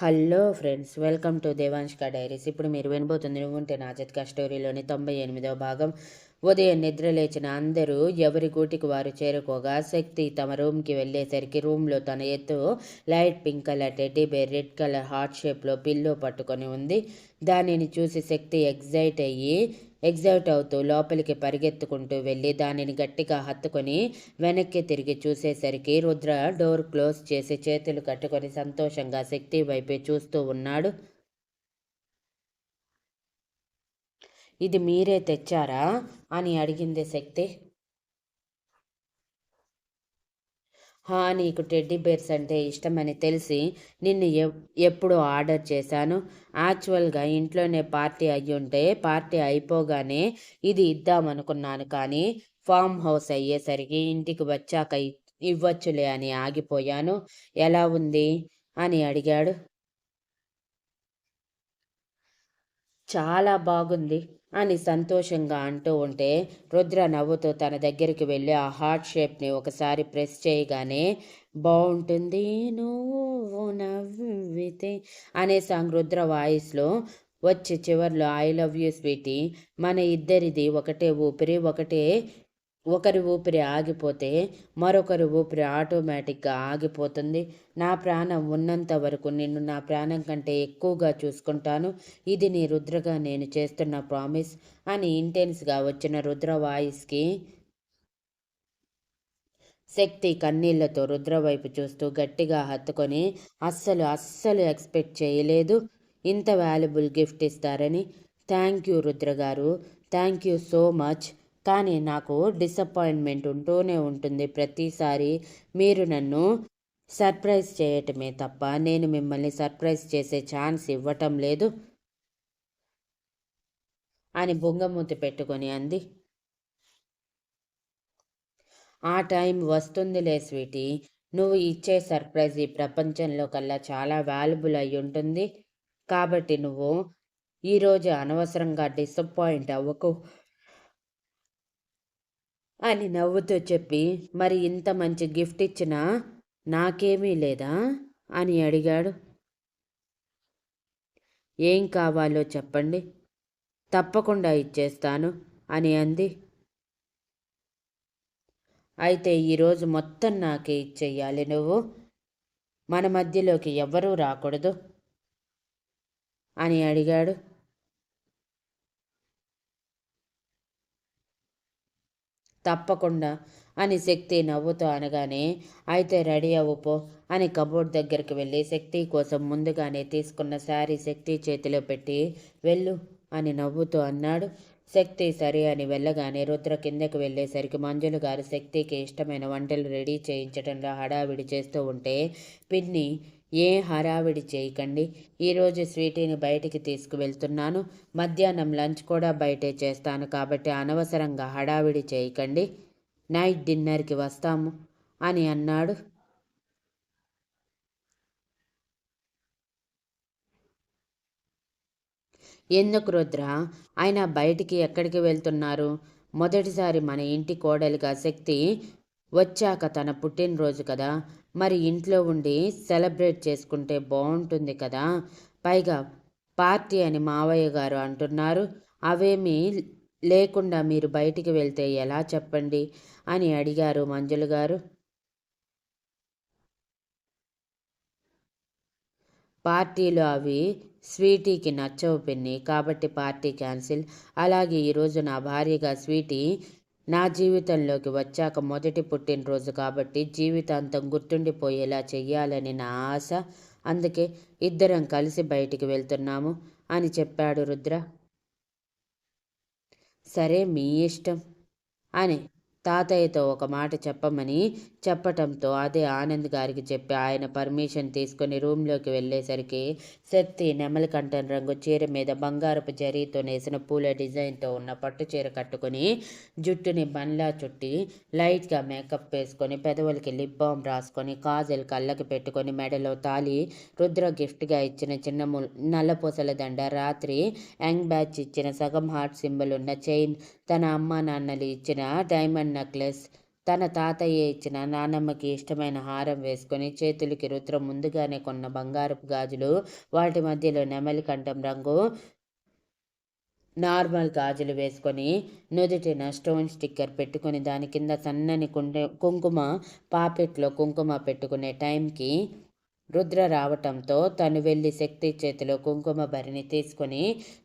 Hello friends welcome to దేవాంష్క diaries. ఇప్పుడు మీరు వినబోతుంది నువ్వుంటే నా జతక స్టోరీలోని తొంభై ఎనిమిదవ భాగం. ఉదయం నిద్ర లేచిన అందరూ ఎవరి గూటికి వారు చేరుకోగా శక్తి తమ రూమ్కి వెళ్ళేసరికి రూమ్లో తన ఎత్తు light pink colour teddy bear red colour heart షేప్లో పిల్లో పట్టుకొని ఉంది. దానిని చూసి శక్తి ఎగ్జైట్ అయ్యి ఎగ్జైట్ అవుతూ లోపలికి పరిగెత్తుకుంటూ వెళ్ళి దానిని గట్టిగా హత్తుకొని వెనక్కి తిరిగి చూసేసరికి రుద్ర డోర్ క్లోజ్ చేసి చేతులు కట్టుకొని సంతోషంగా శక్తి వైపే చూస్తూ ఉన్నాడు. ఇది మీరే తెచ్చారా? అని అడిగింది శక్తి. హా నీకు టెడ్డీ బేర్స్ అంటే ఇష్టమని తెలిసి నిన్ను ఎప్పుడు ఆర్డర్ చేశాను. యాక్చువల్గా ఇంట్లోనే పార్టీ అయ్యి ఉంటే పార్టీ అయిపోగానే ఇది ఇద్దామనుకున్నాను కానీ ఫామ్ హౌస్ అయ్యేసరికి ఇంటికి వచ్చాక ఇవ్వచ్చులే అని ఆగిపోయాను. ఎలా ఉంది? అని అడిగాడు. చాలా బాగుంది. అని సంతోషంగా అంటూ ఉంటే రుద్ర నవ్వుతూ తన దగ్గరికి వెళ్ళి ఆ హార్ట్ షేప్ని ఒకసారి ప్రెస్ చేయగానే బాగుంటుంది నువ్వు నవ్వితే అనే సాంగ్ రుద్ర వాయిస్లో వచ్చి చివర్లో ఐ లవ్ యూ స్వీటీ మన ఇద్దరిది ఒకటే ఊపిరి ఒకటే ఒకరి ఊపిరి ఆగిపోతే మరొకరి ఊపిరి ఆటోమేటిక్గా ఆగిపోతుంది. నా ప్రాణం ఉన్నంత వరకు నిన్ను నా ప్రాణం కంటే ఎక్కువగా చూసుకుంటాను. ఇది నీ రుద్రగా నేను చేస్తున్న ప్రామిస్ అని ఇంటెన్స్గా వచ్చిన రుద్ర వాయిస్కి శక్తి కన్నీళ్ళతో రుద్ర వైపు చూస్తూ గట్టిగా హత్తుకొని అస్సలు అస్సలు ఎక్స్పెక్ట్ చేయలేదు. ఇంత వాల్యుబుల్ గిఫ్ట్ ఇస్తారని. థ్యాంక్ యూ రుద్ర గారు థ్యాంక్ యూ సో మచ్. కానీ నాకు డిసప్పాయింట్మెంట్ ఉంటూనే ఉంటుంది. ప్రతిసారి మీరు నన్ను సర్ప్రైజ్ చేయటమే తప్ప నేను మిమ్మల్ని సర్ప్రైజ్ చేసే ఛాన్స్ ఇవ్వటం లేదు అని బొంగమూతి పెట్టుకొని అంది. ఆ టైం వస్తుందిలే స్వీటీ. నువ్వు ఇచ్చే సర్ప్రైజ్ ఈ ప్రపంచంలో కల్లా చాలా వాల్యుబుల్ అయి ఉంటుంది. కాబట్టి నువ్వు ఈరోజు అనవసరంగా డిసప్పాయింట్ అవ్వకు. అని నవ్వుతూ చెప్పి మరి ఇంత మంచి గిఫ్ట్ ఇచ్చినా నాకేమీ లేదా? అని అడిగాడు. ఏం కావాలో చెప్పండి. తప్పకుండా ఇచ్చేస్తాను అని అంది. అయితే ఈరోజు మొత్తం నాకే ఇచ్చేయాలి నువ్వు. మన మధ్యలోకి ఎవ్వరూ రాకూడదు అని అడిగాడు. తప్పకుండా అని శక్తి నవ్వుతూ అనగానే అయితే రెడీ అవ్వుపో అని కబోర్డ్ దగ్గరికి వెళ్ళి శక్తి కోసం ముందుగానే తీసుకున్న శారీ శక్తి చేతిలో పెట్టి వెళ్ళు అని నవ్వుతూ అన్నాడు. శక్తి సరే అని వెళ్ళగానే రుద్ర కిందకి వెళ్ళేసరికి మంజులు గారు శక్తికి ఇష్టమైన వంటలు రెడీ చేయించడంలో హడావిడి చేస్తూ ఉంటే పిన్ని ఏ హడావిడి చేయకండి. ఈరోజు స్వీటీని బయటికి తీసుకువెళ్తున్నాను. మధ్యాహ్నం లంచ్ కూడా బయటే చేస్తాను కాబట్టి అనవసరంగా హడావిడి చేయకండి. నైట్ డిన్నర్కి వస్తాము అని అన్నాడు. ఎందుకు రుద్ర? ఆయన బయటికి ఎక్కడికి వెళ్తున్నారు? మొదటిసారి మన ఇంటి కోడలిగా శక్తి వచ్చాక తన పుట్టినరోజు కదా. మరి ఇంట్లో ఉండి సెలబ్రేట్ చేసుకుంటే బాగుంటుంది కదా. పైగా పార్టీ అని మావయ్య గారు అంటున్నారు. అవేమీ లేకుండా మీరు బయటికి వెళ్తే ఎలా చెప్పండి అని అడిగారు మంజులు గారు. పార్టీలు అవి స్వీటీకి నచ్చవు పిన్ని. కాబట్టి పార్టీ క్యాన్సిల్. అలాగే ఈరోజు నా భార్యగా స్వీటీ నా జీవితంలోకి వచ్చాక మొదటి పుట్టినరోజు కాబట్టి జీవితాంతం గుర్తుండిపోయేలా చెయ్యాలని నా ఆశ. అందుకే ఇద్దరం కలిసి బయటికి వెళ్తున్నాము అని చెప్పాడు రుద్ర. సరే మీ ఇష్టం అని తాతయ్యతో ఒక మాట చెప్పమని చెప్పటంతో అదే ఆనంద్ గారికి చెప్పి ఆయన పర్మిషన్ తీసుకుని రూమ్లోకి వెళ్ళేసరికి శక్తి నెమలికంఠన్ రంగు చీర మీద బంగారపు జరీతో నేసిన పూల డిజైన్తో ఉన్న పట్టు చీర కట్టుకుని జుట్టుని బండ్లా చుట్టి లైట్గా మేకప్ వేసుకొని పెదవులకి లిప్ బామ్ రాసుకొని కాజల్ కళ్ళకి పెట్టుకొని మెడలో తాలి రుద్ర గిఫ్ట్గా ఇచ్చిన చిన్న నల్లపూసల దండ రాత్రి యంగ్ బ్యాచ్ ఇచ్చిన సగం హార్ట్ సింబల్ ఉన్న చైన్ తన అమ్మ నాన్నలు ఇచ్చిన డైమండ్ నెక్లెస్ తన తాతయ్య ఇచ్చిన నానమ్మకి ఇష్టమైన హారం వేసుకొని చేతులకి రుద్రం ముందుగానే కొన్న బంగారపు గాజులు వాటి మధ్యలో నెమలి కంఠం రంగు నార్మల్ గాజులు వేసుకొని నుదుటిన స్టోన్ స్టిక్కర్ పెట్టుకొని దాని కింద సన్నని కుండే కుంకుమ పాపెట్లో కుంకుమ పెట్టుకునే టైంకి రుద్ర రావటంతో తను వెళ్ళి శక్తి చేతిలో కుంకుమ భరిని తీసుకొని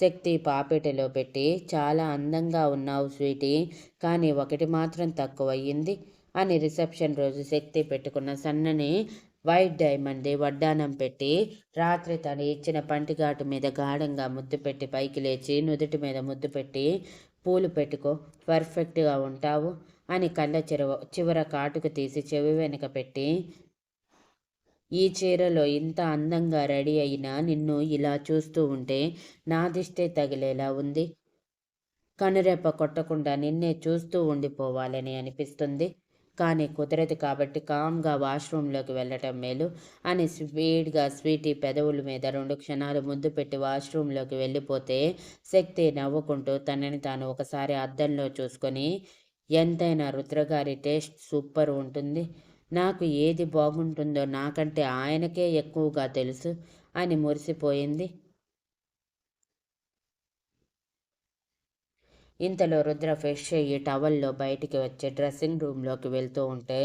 శక్తి పాపెటలో పెట్టి చాలా అందంగా ఉన్నావు స్వీటీ కానీ ఒకటి మాత్రం తక్కువయ్యింది అని రిసెప్షన్ రోజు శక్తి పెట్టుకున్న సన్నని వైట్ డైమండ్ది వడ్డానం పెట్టి రాత్రి తను ఇచ్చిన పంటిఘాటు మీద గాఢంగా ముద్దు పెట్టి పైకి లేచి నుదుటి మీద ముద్దు పెట్టి పూలు పెట్టుకో పర్ఫెక్ట్గా ఉంటావు అని కళ్ళ చిరవ చివర కాటుకు తీసి చెవి వెనుక పెట్టి ఈ చీరలో ఇంత అందంగా రెడీ అయినా నిన్ను ఇలా చూస్తూ ఉంటే నా దిష్టే తగిలేలా ఉంది. కనురెప్ప కొట్టకుండా నిన్నే చూస్తూ ఉండిపోవాలని అనిపిస్తుంది. కానీ కుదరదు కాబట్టి కామ్గా వాష్రూమ్లోకి వెళ్ళటం మేలు అని స్పీడ్గా స్వీటీ పెదవుల మీద రెండు క్షణాలు ముద్దు పెట్టి వాష్రూమ్లోకి వెళ్ళిపోతే శక్తి నవ్వుకుంటూ తనని తాను ఒకసారి అద్దంలో చూసుకొని ఎంతైనా రుద్రగారి టేస్ట్ సూపర్ ఉంటుంది. నాకు ఏది బాగుంటుందో నాకంటే ఆయనకే ఎక్కువగా తెలుసు అని మురిసిపోయింది. ఇంతలో రుద్ర ఫ్రెష్ అయ్యి టవల్లో బయటికి వచ్చి డ్రెస్సింగ్ రూమ్లోకి వెళ్తూ ఉంటే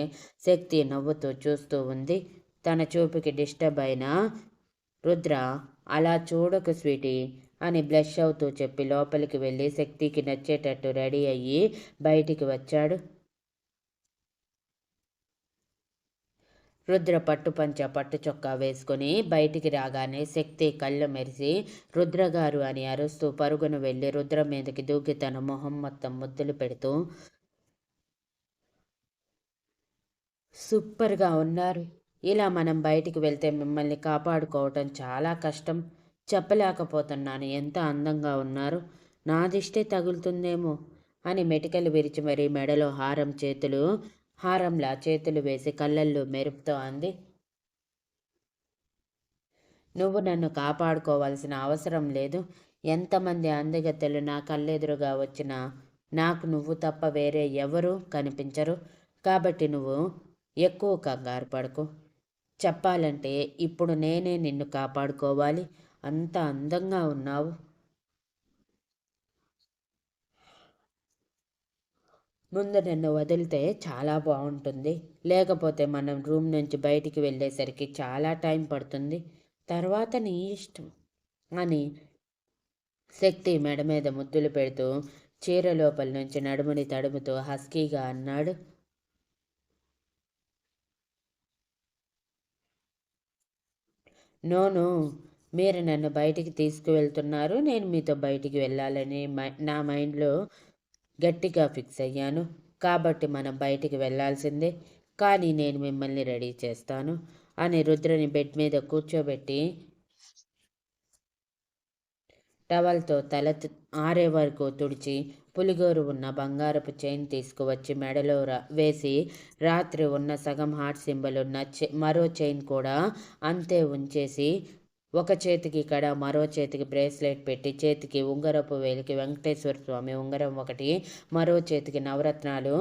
శక్తి నవ్వుతూ చూస్తూ ఉంది. తన చూపుకి డిస్టర్బ్ అయిన రుద్ర అలా చూడకు స్వీటీ అని బ్లష్ అవుతూ చెప్పి లోపలికి వెళ్ళి శక్తికి నచ్చేటట్టు రెడీ అయ్యి బయటికి వచ్చాడు. రుద్ర పట్టుపంచ పట్టు చొక్కా వేసుకుని బయటికి రాగానే శక్తి కళ్ళు మెరిసి రుద్రగారు అని అరుస్తూ పరుగును వెళ్ళి రుద్ర మీదకి దూకి తన మొహం మొత్తం ముద్దులు పెడుతూ సూపర్గా ఉన్నారు. ఇలా మనం బయటికి వెళ్తే మిమ్మల్ని కాపాడుకోవటం చాలా కష్టం. చెప్పలేకపోతున్నాను. ఎంత అందంగా ఉన్నారు. నా దిష్టే తగులుతుందేమో అని మెటికలు విరిచి మరీ మెడలో హారం చేతులు హారంలా చేతులు వేసి కళ్ళల్లో మెరుపుతో అంది. నువ్వు నన్ను కాపాడుకోవాల్సిన అవసరం లేదు. ఎంతమంది అందగత్తెలు నా కళ్ళెదురుగా వచ్చినా నాకు నువ్వు తప్ప వేరే ఎవరు కనిపించరు. కాబట్టి నువ్వు ఎక్కువ కంగారు పడకు. చెప్పాలంటే ఇప్పుడు నేనే నిన్ను కాపాడుకోవాలి. అంత అందంగా ఉన్నావు. ముందు నన్ను వదిలితే చాలా బాగుంటుంది. లేకపోతే మనం రూమ్ నుంచి బయటికి వెళ్ళేసరికి చాలా టైం పడుతుంది. తర్వాత నీ ఇష్టం అని శక్తి మెడ మీద ముద్దులు పెడుతూ చీర లోపల నుంచి నడుముని తడుముతూ హస్కీగా అన్నాడు. నోను మీరు నన్ను బయటికి తీసుకువెళ్తున్నారు. నేను మీతో బయటికి వెళ్ళాలని నా మైండ్లో గట్టిగా ఫిక్స్ అయ్యాను. కాబట్టి మనం బయటికి వెళ్ళాల్సిందే. కానీ నేను మిమ్మల్ని రెడీ చేస్తాను అని రుద్రని బెడ్ మీద కూర్చోబెట్టి టవల్తో తల ఆరే వరకు తుడిచి పులిగోరు ఉన్న బంగారపు చైన్ తీసుకువచ్చి మెడలో వేసి రాత్రి ఉన్న సగం హార్ట్ సింబల్ ఉన్న మరో చైన్ కూడా అంతే ఉంచేసి ఒక చేతికి ఇక్కడ మరో చేతికి బ్రేస్లెట్ పెట్టి చేతికి ఉంగరపు వేలికి వెంకటేశ్వర స్వామి ఉంగరం ఒకటి మరో చేతికి నవరత్నాలు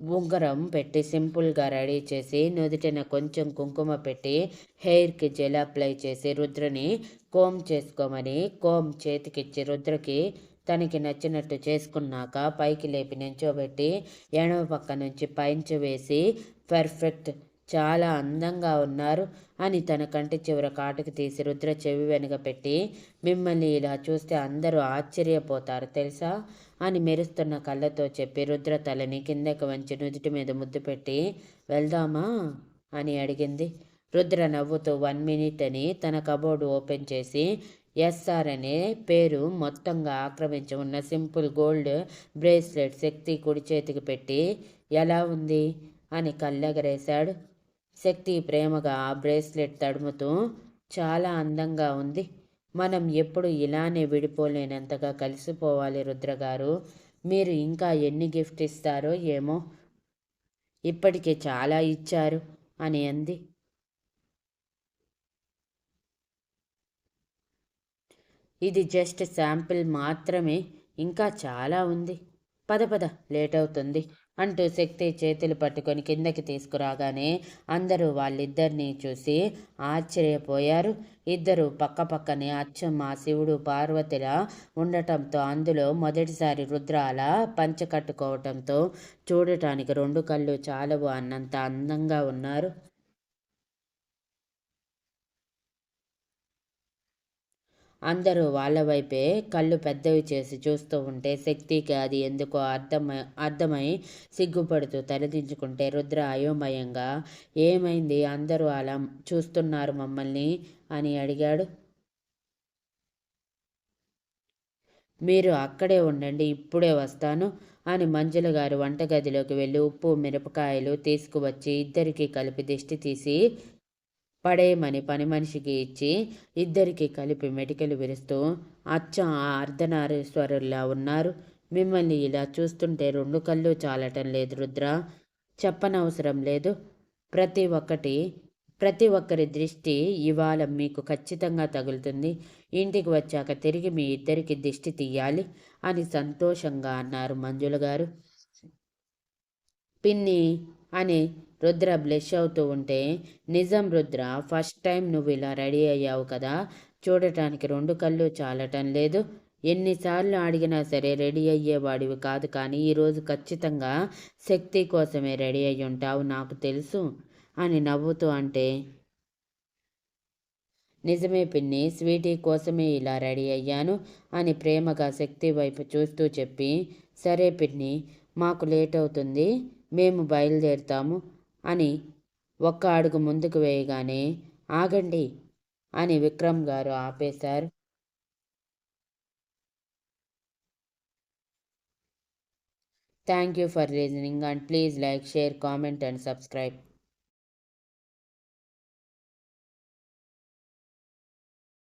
ఉంగరం పెట్టి సింపుల్గా రెడీ చేసి నుదుటిన కొంచెం కుంకుమ పెట్టి హెయిర్కి జెల్ అప్లై చేసి రుద్రని కోమ్ చేసుకోమని కోమ్ చేతికిచ్చి రుద్రకి తనకి నచ్చినట్టు చేసుకున్నాక పైకి లేపి నించోబెట్టి ఎడమ పక్క నుంచి పైంచు వేసి పర్ఫెక్ట్ చాలా అందంగా ఉన్నారు అని తన కంటి చివర కాటుకు తీసి రుద్ర చెవి వెనుక పెట్టి మిమ్మల్ని ఇలా చూస్తే అందరూ ఆశ్చర్యపోతారు తెలుసా? అని మెరుస్తున్న కళ్ళతో చెప్పి రుద్ర తలని కిందకి వంచి నుదుటి మీద ముద్దు పెట్టి వెళ్దామా? అని అడిగింది. రుద్ర నవ్వుతూ వన్ మినిట్ అని తన కబోర్డు ఓపెన్ చేసి ఎస్ఆర్ అనే పేరు మొత్తంగా ఆక్రమించి ఉన్న సింపుల్ గోల్డ్ బ్రేస్లెట్ శక్తి కుడి చేతికి పెట్టి ఎలా ఉంది? అని కళ్ళెగరేశాడు. శక్తి ప్రేమగా ఆ బ్రేస్లెట్ తడుముతూ చాలా అందంగా ఉంది. మనం ఎప్పుడు ఇలానే విడిపోలేనంతగా కలిసిపోవాలి రుద్రగారు మీరు ఇంకా ఎన్ని గిఫ్ట్ ఇస్తారో ఏమో ఇప్పటికే చాలా ఇచ్చారు అని అంది. ఇది జస్ట్ శాంపిల్ మాత్రమే ఇంకా చాలా ఉంది. పద పద లేట్ అవుతుంది. అంటూ శక్తి చేతులు పట్టుకొని కిందకి తీసుకురాగానే అందరూ వాళ్ళిద్దరినీ చూసి ఆశ్చర్యపోయారు. ఇద్దరు పక్క పక్కనే అచ్చమ్మ శివుడు పార్వతిలా ఉండటంతో అందులో మొదటిసారి రుద్ర అలా పంచ కట్టుకోవటంతో చూడటానికి రెండు కళ్ళు చాలవు అన్నంత అందంగా ఉన్నారు. అందరూ వాళ్ళ వైపే కళ్ళు పెద్దవి చేసి చూస్తూ ఉంటే శక్తికి అది ఎందుకో అర్థమై అర్థమై సిగ్గుపడుతూ తలదించుకుంటే రుద్ర అయోమయంగా ఏమైంది అందరూ అలా చూస్తున్నారు మమ్మల్ని అని అడిగాడు. మీరు అక్కడే ఉండండి ఇప్పుడే వస్తాను అని మంజుల గారు వంటగదిలోకి వెళ్ళి ఉప్పు మిరపకాయలు తీసుకువచ్చి ఇద్దరికీ కలిపి దిష్టి తీసి పడేయమని పని మనిషికి ఇచ్చి ఇద్దరికి కలిపి మెటికలు విరుస్తూ అచ్చం ఆ అర్ధనారీశ్వరుల్లా ఉన్నారు. మిమ్మల్ని ఇలా చూస్తుంటే రెండు కళ్ళు చాలటం లేదు రుద్ర. చెప్పనవసరం లేదు. ప్రతి ఒక్కటి ప్రతి ఒక్కరి దృష్టి ఇవాళ మీకు ఖచ్చితంగా తగులుతుంది. ఇంటికి వచ్చాక తిరిగి మీ ఇద్దరికి దిష్టి తీయాలి అని సంతోషంగా అన్నారు మంజుల గారు. పిన్ని అని రుద్ర బ్లెష్ అవుతూ ఉంటే నిజం రుద్ర ఫస్ట్ టైం నువ్వు ఇలా రెడీ అయ్యావు కదా చూడటానికి రెండు కళ్ళు చాలటం లేదు. ఎన్నిసార్లు అడిగినా సరే రెడీ అయ్యేవాడివి కాదు కానీ ఈరోజు ఖచ్చితంగా శక్తి కోసమే రెడీ అయ్యి ఉంటావు నాకు తెలుసు అని నవ్వుతూ అంటే నిజమే పిన్ని స్వీటీ కోసమే ఇలా రెడీ అయ్యాను అని ప్రేమగా శక్తి వైపు చూస్తూ చెప్పి సరే పిన్ని మాకు లేట్ అవుతుంది. మేము బయలుదేరుతాము అని ఒక్క అడుగు ముందుకు వేయగానే ఆగండి అని విక్రమ్ గారు ఆపేశారు. Thank you for reasoning and please like share comment and subscribe.